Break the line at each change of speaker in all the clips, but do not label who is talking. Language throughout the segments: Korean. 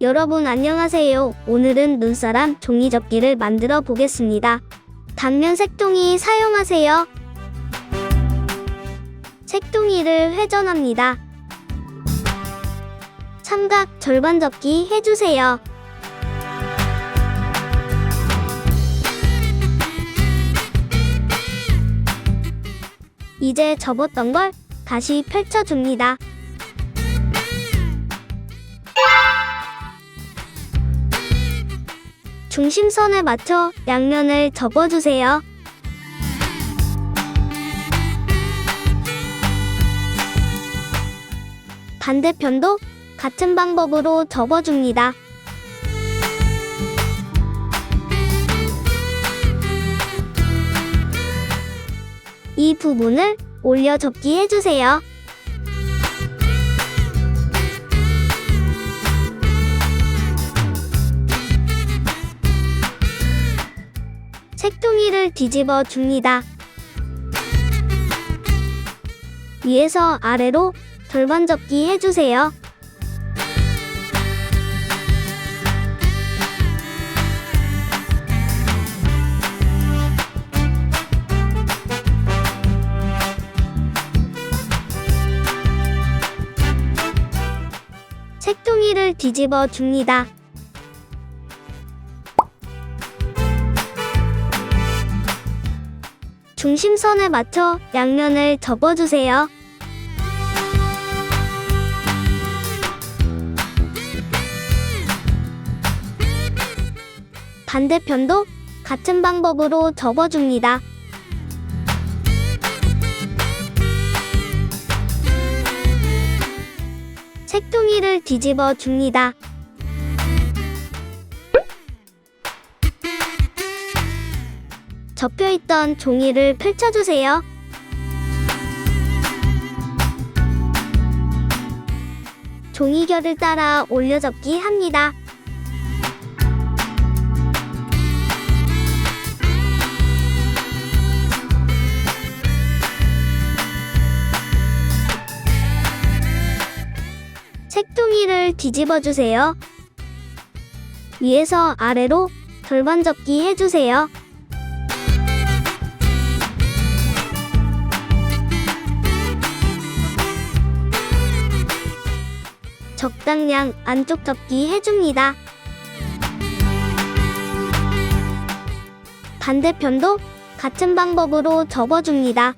여러분 안녕하세요. 오늘은 눈사람 종이접기를 만들어 보겠습니다. 단면 색종이 사용하세요. 색종이를 회전합니다. 삼각 절반 접기 해주세요. 이제 접었던 걸 다시 펼쳐줍니다. 중심선에 맞춰 양면을 접어주세요. 반대편도 같은 방법으로 접어줍니다. 이 부분을 올려 접기 해주세요. 색종이를 뒤집어 줍니다. 위에서 아래로 절반 접기 해주세요. 색종이를 뒤집어 줍니다. 중심선에 맞춰 양면을 접어주세요. 반대편도 같은 방법으로 접어줍니다. 색종이를 뒤집어 줍니다. 접혀있던 종이를 펼쳐주세요. 종이결을 따라 올려접기 합니다. 색종이를 뒤집어 주세요. 위에서 아래로 절반 접기 해주세요. 적당량 안쪽 접기 해줍니다. 반대편도 같은 방법으로 접어줍니다.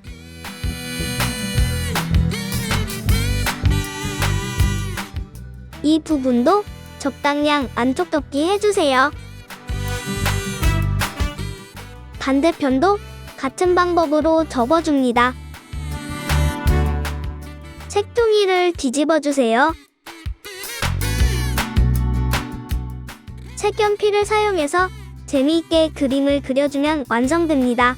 이 부분도 적당량 안쪽 접기 해주세요. 반대편도 같은 방법으로 접어줍니다. 색종이를 뒤집어 주세요. 색연필을 사용해서 재미있게 그림을 그려주면 완성됩니다.